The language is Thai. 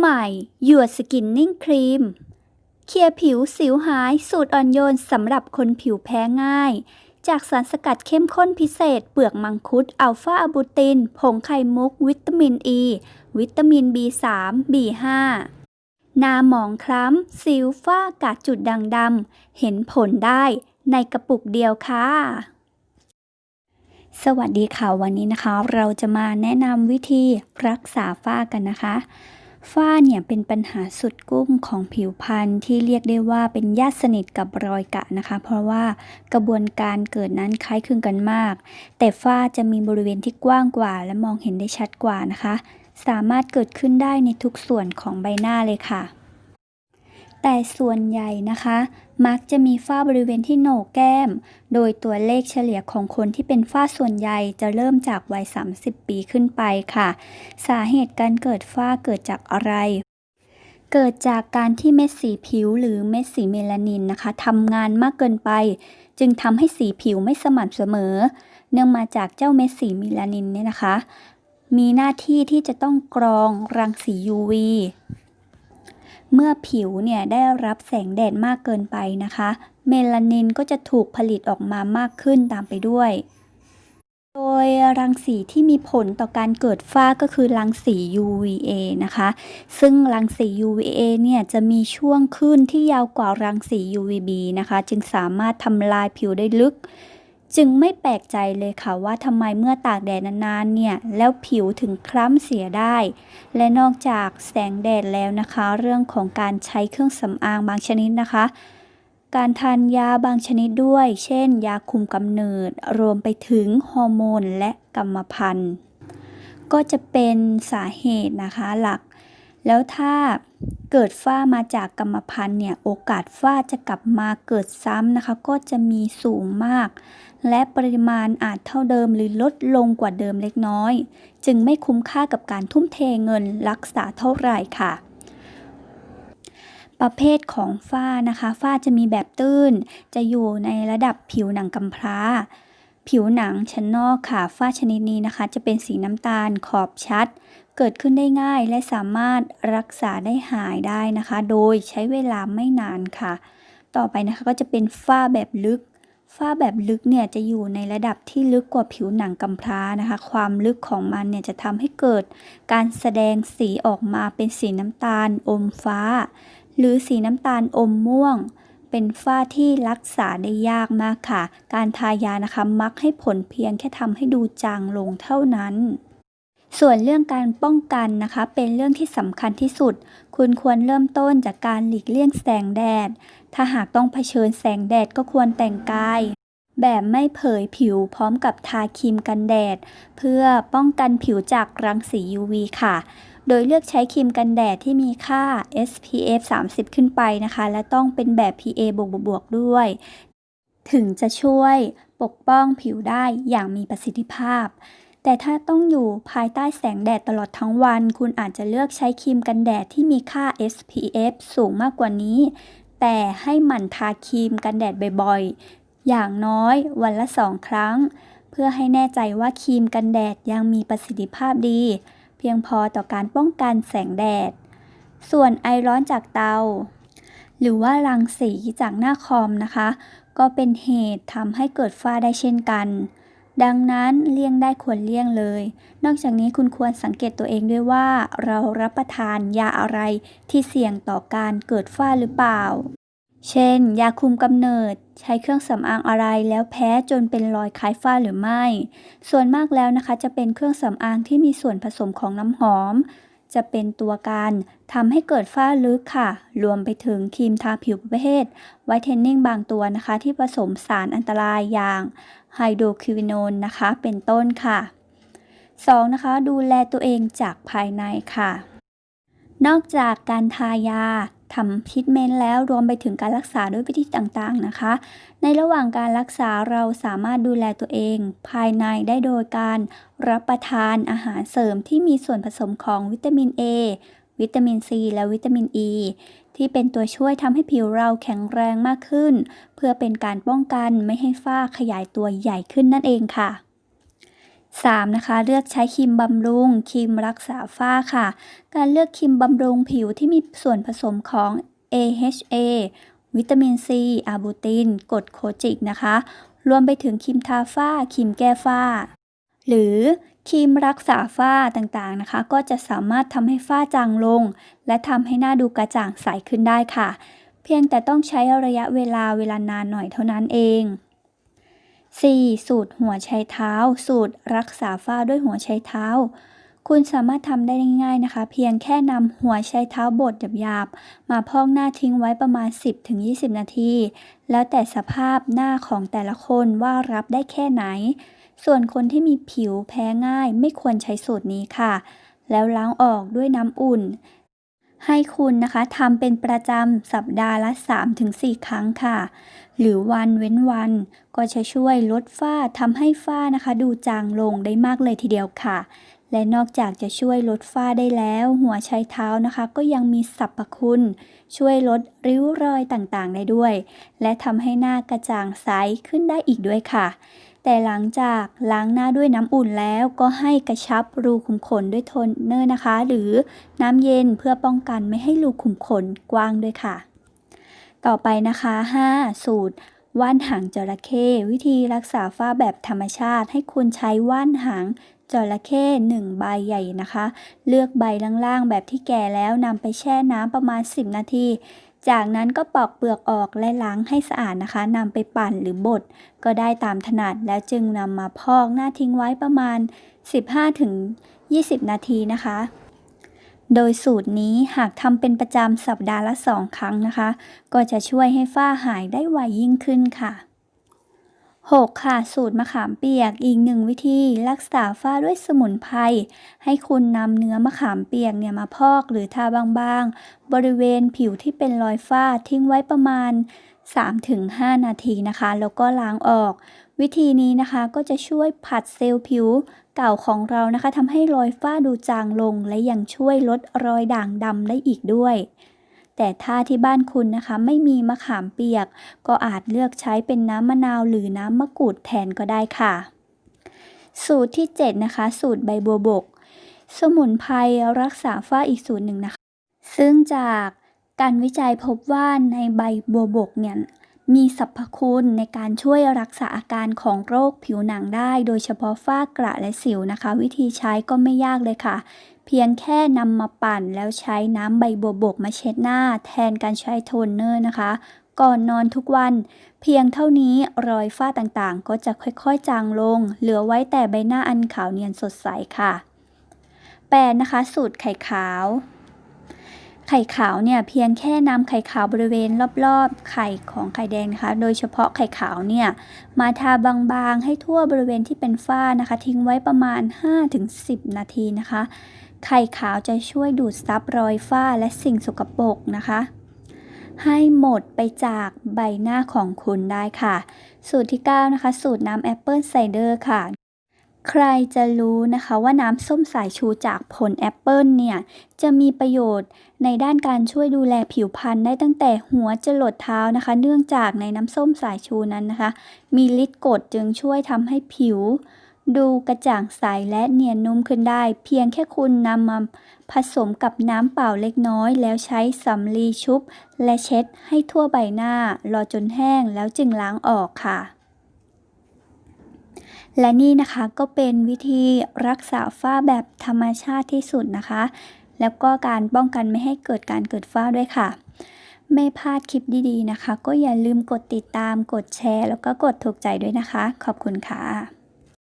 ใหม่หยวดสกินนิ่งครีม เคลียร์ผิวสิวหายสูตรอ่อนโยนสำหรับคนผิวแพ้ง่าย จากสารสกัดเข้มข้นพิเศษ เปลือกมังคุด อัลฟาอะบูติน ผงไข่มุก วิตามินอ e, ีวิตามิน B3 B5 หน้าหมองคล้ำสิวฝ้ากาดจุดด่างดำเห็นผลได้ในกระปุกเดียวค่ะ สวัสดีค่ะวันนี้นะคะ เราจะมาแนะนำวิธีรักษาฝ้ากันนะคะ ฝ้าเนี่ยเป็นปัญหาสุดกุ้มของผิวพรรณที่เรียกได้ว่าเป็นญาติสนิทกับรอยกะนะคะ เพราะว่ากระบวนการเกิดนั้นคล้ายคลึงกันมาก แต่ฝ้าจะมีบริเวณที่กว้างกว่า และมองเห็นได้ชัดกว่านะคะ สามารถเกิดขึ้นได้ในทุกส่วนของใบหน้าเลยค่ะ แต่ส่วนใหญ่นะคะ มักจะมีฝ้าบริเวณที่โหนกแก้ม โดยตัวเลขเฉลี่ยของคนที่เป็นฝ้าส่วนใหญ่จะเริ่มจากวัย 30 ปีขึ้นไปค่ะ สาเหตุการเกิดฝ้าเกิดจากอะไรเกิดจากการที่เม็ดสีผิวหรือเม็ดสีเมลานินนะคะทำงานมากเกินไป จึงทำให้สีผิวไม่สม่ำเสมอ เนื่องมาจากเจ้าเม็ดสีเมลานินเนี่ยนะคะ มีหน้าที่ที่จะต้องกรองรังสี UV เมื่อผิวเนี่ยได้รับแสงแดดมากเกินไปนะคะ เมลานินก็จะถูกผลิตออกมามากขึ้นตามไปด้วย โดยรังสีที่มีผลต่อการเกิดฝ้าก็คือรังสี UVA นะคะ ซึ่งรังสี UVA เนี่ยจะมีช่วงขึ้นที่ยาวกว่ารังสี UVB นะคะ จึงสามารถทำลายผิวได้ลึก จึงไม่แปลกใจเลยค่ะว่าทำไมเมื่อตากแดดนานๆเนี่ย แล้วผิวถึงคล้ำเสียได้ และนอกจากแสงแดดแล้วนะคะ เรื่องของการใช้เครื่องสำอางบางชนิดนะคะ การทานยาบางชนิดด้วย เช่น ยาคุมกำเนิด รวมไปถึงฮอร์โมนและกรรมพันธุ์ ก็จะเป็นสาเหตุนะคะหลัก แล้วถ้าเกิดฝ้ามาจากกรรมพันธุ์เนี่ยโอกาสฝ้าจะกลับมาเกิดซ้ำนะคะ ก็จะมีสูงมาก และปริมาณอาจเท่าเดิมหรือลดลงกว่าเดิมเล็กน้อย จึงไม่คุ้มค่ากับการทุ่มเทเงินรักษาเท่าไหร่ค่ะ ประเภทของฝ้านะคะ ฝ้าจะมีแบบตื้น จะอยู่ในระดับผิวหนังกำพร้า ผิวหนังชั้นนอกค่ะฝ้าชนิดนี้นะคะ จะเป็นสีน้ำตาลขอบชัด เกิดขึ้นได้ง่ายและสามารถรักษาได้หายได้นะคะ โดยใช้เวลาไม่นานค่ะ ต่อไปนะคะก็จะเป็นฝ้าแบบลึก ฝ้าแบบลึกเนี่ยจะอยู่ในระดับที่ลึกกว่าผิวหนังกำพร้านะคะ ความลึกของมันเนี่ยจะทำให้เกิดการแสดงสีออกมาเป็นสีน้ำตาลอมฟ้า หรือสีน้ำตาลอมม่วง เป็นฝ้าที่รักษาได้ยากมากค่ะ การทายานะคะมักให้ผลเพียงแค่ทำให้ดูจางลงเท่านั้นส่วนเรื่องการป้องกันนะคะ เป็นเรื่องที่สำคัญที่สุด คุณควรเริ่มต้นจากการหลีกเลี่ยงแสงแดด ถ้าหากต้องเผชิญแสงแดดก็ควรแต่งกาย แบบไม่เผยผิวพร้อมกับทาครีมกันแดด เพื่อป้องกันผิวจากรังสี UV ค่ะ โดยเลือกใช้ครีมกันแดดที่มีค่า SPF 30 ขึ้นไปนะคะ และต้องเป็นแบบ PA บวกบวกด้วย ถึงจะช่วยปกป้องผิวได้อย่างมีประสิทธิภาพ แต่ถ้าต้องอยู่ภายใต้แสงแดดตลอดทั้งวัน คุณอาจจะเลือกใช้ครีมกันแดดที่มีค่า SPF สูงมากกว่านี้ แต่ให้หมั่นทาครีมกันแดดบ่อยๆ อย่างน้อยวันละ 2 ครั้ง เพื่อให้แน่ใจว่าครีมกันแดดยังมีประสิทธิภาพดี เพียงพอต่อการป้องกันแสงแดด ส่วนไอร้อนจากเตา หรือว่ารังสีจากหน้าคอมนะคะ ก็เป็นเหตุทำให้เกิดฝ้าได้เช่นกัน ดังนั้นเลี่ยงได้ควรเลี่ยงเลย นอกจากนี้คุณควรสังเกตตัวเองด้วยว่า เรารับประทานยาอะไรที่เสี่ยงต่อการเกิดฝ้าหรือเปล่า เช่น ยาคุมกำเนิด ใช้เครื่องสำอางอะไรแล้วแพ้จนเป็นรอยคล้ายฝ้าหรือไม่ ส่วนมากแล้วนะคะ จะเป็นเครื่องสำอางที่มีส่วนผสมของน้ำหอม จะเป็นตัวการทำให้เกิดฝ้าลึกค่ะ รวมไปถึงครีมทาผิวประเภทไวท์เทนนิ่งบางตัวนะคะ ที่ผสมสารอันตรายอย่างไฮโดรควินอนนะคะ เป็นต้นค่ะ 2. นะคะ ดูแลตัวเองจากภายในค่ะนอกจากการทายา ทำทรีทเมนต์แล้วรวมไปถึงการรักษาด้วยวิธีต่างๆนะคะ ในระหว่างการรักษาเราสามารถดูแลตัวเอง ภายในได้โดยการรับประทานอาหารเสริมที่มีส่วนผสมของวิตามิน A วิตามิน C และวิตามิน E ที่เป็นตัวช่วยทำให้ผิวเราแข็งแรงมากขึ้น เพื่อเป็นการป้องกันไม่ให้ฝ้าขยายตัวใหญ่ขึ้นนั่นเองค่ะ 3. นะคะ เลือกใช้ครีมบำรุงครีมรักษาฝ้าค่ะ การเลือกครีมบำรุงผิวที่มีส่วนผสมของ AHA วิตามิน C อาบูตินกรดโคจิกนะคะ รวมไปถึงครีมทาฝ้าครีมแก้ฝ้า หรือครีมรักษาฝ้าต่างๆนะคะ ก็จะสามารถทำให้ฝ้าจางลง และทำให้หน้าดูกระจ่างใสขึ้นได้ค่ะ เพียงแต่ต้องใช้ระยะเวลาเวลานานหน่อยเท่านั้นเอง 4. สูตรหัวไชเท้า สูตรรักษาฝ้าด้วยหัวไชเท้า คุณสามารถทำได้ง่ายๆนะคะ เพียงแค่นำหัวไชเท้าบดหยาบๆมาพอกหน้าทิ้งไว้ประมาณ 10-20 นาที แล้วแต่สภาพหน้าของแต่ละคนว่ารับได้แค่ไหน ส่วนคนที่มีผิวแพ้ง่ายไม่ควรใช้สูตรนี้ค่ะ แล้วล้างออกด้วยน้ำอุ่น ให้คุณนะคะทำเป็นประจำสัปดาห์ละ 3-4 ครั้งค่ะ หรือวันเว้นวัน ก็จะช่วยลดฝ้าทำให้ฝ้านะคะ ดูจางลงได้มากเลยทีเดียวค่ะ และนอกจากจะช่วยลดฝ้าได้แล้ว หัวไชเท้านะคะ ก็ยังมีสรรพคุณ ช่วยลดริ้วรอยต่างๆ ได้ด้วย และทำให้หน้ากระจ่างใสขึ้นได้อีกด้วยค่ะ แต่หลังจากล้างหน้าด้วยน้ำอุ่นแล้วก็ให้กระชับรูขุมขนด้วยโทนเนอร์นะคะ หรือน้ำเย็นเพื่อป้องกันไม่ให้รูขุมขนกว้างด้วยค่ะ ต่อไปนะคะ 5. สูตรว่านหางจระเข้วิธีรักษาฝ้าแบบธรรมชาติ ให้คุณใช้ว่านหางจระเข้1ใบใหญ่นะคะ เลือกใบล่างๆแบบที่แก่แล้วนำไปแช่น้ำประมาณ 10 นาที จากนั้นก็ปอกเปลือกออกและล้างให้สะอาดนะคะนำไปปั่นหรือบดก็ได้ตามถนัดแล้วจึงนำมาพอกหน้าทิ้งไว้ประมาณ 15-20 นาทีนะคะ โดยสูตรนี้หากทำเป็นประจำสัปดาห์ละ 2 ครั้งนะคะ ก็จะช่วยให้ฝ้าหายได้ไวยิ่งขึ้นค่ะ 6. ค่ะ สูตรมะขามเปียกอีกหนึ่งวิธีรักษาฝ้าด้วยสมุนไพรให้คุณนำเนื้อมะขามเปียกเนี่ยมาพอกหรือทาบางๆ บริเวณผิวที่เป็นรอยฝ้าทิ้งไว้ประมาณ 3-5 นาทีนะคะ แล้วก็ล้างออก วิธีนี้นะคะก็จะช่วยผัดเซลล์ผิวเก่าของเรานะคะทำให้รอยฝ้าดูจางลงและยังช่วยลดรอยด่างดำได้อีกด้วย แต่ถ้าที่บ้านคุณนะคะ ไม่มีมะขามเปียก ก็อาจเลือกใช้เป็นน้ำมะนาวหรือน้ำมะกรูดแทนก็ได้ค่ะ สูตรที่ 7 นะคะ สูตรใบบัวบก สมุนไพรรักษาฝ้าอีกสูตรหนึ่งนะคะ ซึ่งจากการวิจัยพบว่าในใบบัวบกเนี่ยมีสรรพคุณในการช่วยรักษาอาการของโรคผิวหนังได้ โดยเฉพาะฝ้ากระและสิวนะคะ วิธีใช้ก็ไม่ยากเลยค่ะ พียงแค่นำมาปั่นแล้วใช้น้ำใบบัวบกมาเช็ดหน้า แทนการใช้โทนเนอร์นะคะ ก่อนนอนทุกวัน เพียงเท่านี้รอยฝ้าต่างๆ ก็จะค่อยๆจางลง เหลือไว้แต่ใบหน้าอันขาวเนียนสดใสค่ะ 8. นะคะ สูตรไข่ขาวไข่ขาวเนี่ยเพียงแค่นำไข่ขาวบริเวณรอบๆ ไข่ของไข่แดงนะคะ โดยเฉพาะไข่ขาวเนี่ยมาทาบางๆ ให้ทั่วบริเวณที่เป็นฝ้านะคะ ทิ้งไว้ประมาณ 5-10 นาทีนะคะ ไข่ขาวจะช่วยดูดซับรอยฝ้าและสิ่งสกปรกนะคะ ให้หมดไปจากใบหน้าของคุณได้ค่ะ สูตรที่ 9 นะคะ สูตรน้ำแอปเปิลไซเดอร์ค่ะ ใครจะรู้นะคะว่าน้ำส้มสายชูจากผลแอปเปิลเนี่ย จะมีประโยชน์ในด้านการช่วยดูแลผิวพรรณได้ตั้งแต่หัวจรดเท้านะคะ เนื่องจากในน้ำส้มสายชูนั้นนะคะ มีฤทธิ์กรดจึงช่วยทำให้ผิว ดูกระจ่างใสและเนียนนุ่มขึ้นได้ เพียงแค่คุณนำมาผสมกับน้ำเปล่าเล็กน้อย แล้วใช้สำลีชุบ และเช็ดให้ทั่วใบหน้า รอจนแห้งแล้วจึงล้างออกค่ะ และนี่นะคะก็เป็นวิธีรักษาฝ้าแบบธรรมชาติที่สุดนะคะ แล้วก็การป้องกันไม่ให้เกิดการเกิดฝ้าด้วยค่ะไม่พลาดคลิปดีๆนะคะ ก็อย่าลืมกดติดตาม กดแชร์ แล้วก็กดถูกใจด้วยนะคะ ขอบคุณค่ะ